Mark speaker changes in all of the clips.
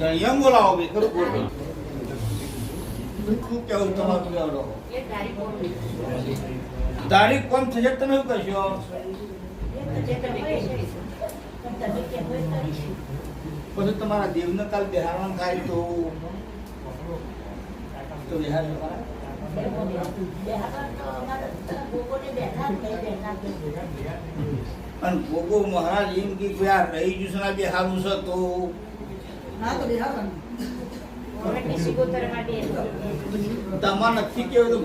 Speaker 1: ગઈ બોલાવો બોલો શું કેવું તમારું થશે તમે શું કહેશો પછી તમારા દેવને કાલ બિહારવાનું થાય તો? તો બિહાર અને ભોગો મહારાજ એમ કે આ રહી જશે ના બિહારું છે તો? તમારે નથી કેવું તો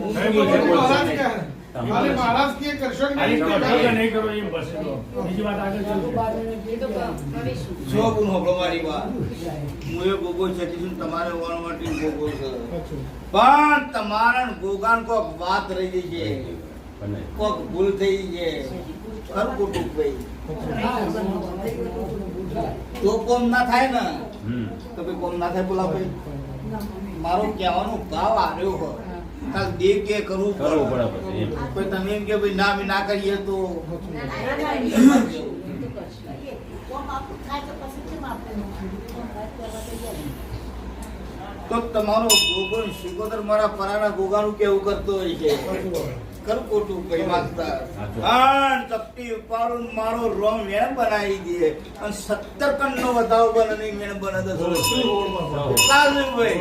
Speaker 1: પણ તમારા ગોગાન કોક વાત રહી ગઈ છે. કોક ભૂલ થઈ છે. ખરું કુટુંબ ભાઈ. તો કોમ ના થાય ને તો ભાઈ કોમ ના થાય બોલા ભાઈ મારો કહેવાનો ભાવ આવ્યો હોય. કાલ દેવ કે કરવું
Speaker 2: કરવું
Speaker 1: પડે
Speaker 2: પડે પછી એમ.
Speaker 1: કોઈ તમે એમ કે ભાઈ ના બી ના કરીએ તો તો તમારો ગોગો ને મારા પરાના ગોગાનું કેવું કરતો હોય છે. ખરું ખોટું કઈ માંગતા? ઉપાડું મારો રોમ વેણ બનાવી દે. અને સત્તર કણ નો વધારો બને નહીં વેણ બને તો શું? લાગે ભાઈ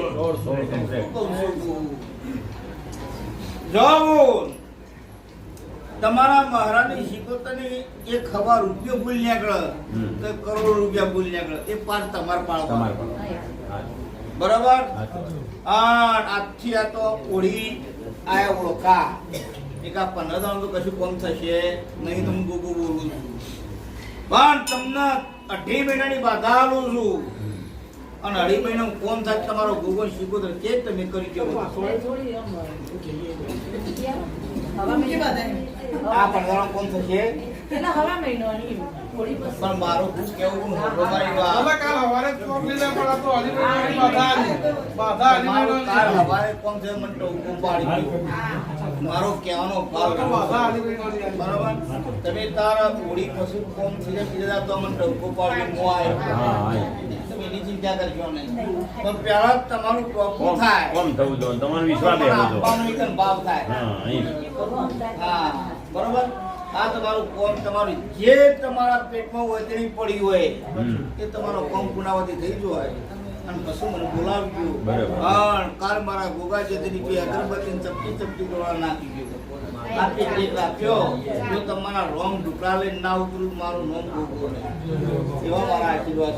Speaker 1: તમારા મહારાણી શિકોતરની એક ખબર રૂપિયો ભૂલ નીકળે. તો કરોડો રૂપિયા ભૂલ નીકળે. એ પાર તમારે પાડવા.
Speaker 2: હા.
Speaker 1: બરાબર? આ આજથી આ તો ઓળી આયા ઓળખા એક આ પંદર દાડો તો કશું કોમ થશે? નહીં તો હું ગોગો બોલું છું. પણ તમને અઢી મહિનાની બાધા આલું છું. અને અઢી મહિના કોમ થાય તમારો ગૂગલ શીખો તો કે તમે કરી દો આ પંદર કોમ થશે? પણ મારું કેવું મારી વાત.
Speaker 3: કાલ સવારે જ લીધા પણ તો હરિભાઈની બાધા બાધા
Speaker 1: કાલ હવારે કોમ થયો મને ટોકું પાડી. મારો કહેવાનો ભાવ
Speaker 3: તો.
Speaker 1: બરાબર? તમે તારા ઓડી પશુ કોમ થઈ જાય તો મને ટોકો પાડી મો આવ્યો એની ચિંતા કરજો નહીં. પણ પહેલા તમારું
Speaker 2: કોમ
Speaker 1: થાય.
Speaker 2: કોમ થવું જોઈએ તમારો વિશ્વાસ
Speaker 1: આપવાનું
Speaker 2: જોઈએ.
Speaker 1: એક ભાવ થાય.
Speaker 2: હા
Speaker 1: બરોબર? આ તમારું કોમ તમારું જે તમારા પેટમાં હોય તેની પડી હોય. એ તમારો કોમ પુનાવતી થઈ જાય અને કશું મને બોલાવજો.
Speaker 2: બરાબર.
Speaker 1: પણ કાલ મારા ગોગા જતીની બે અગરબત્તી ચપટી ચપટી કરવા નાખી ગયો. આપી ટેક રાખ્યો જો તમારા રોંગ ઢુકડા લઈને ના ઉતરું મારું નોમ ગોગો નહીં એવા મારા આશીર્વાદ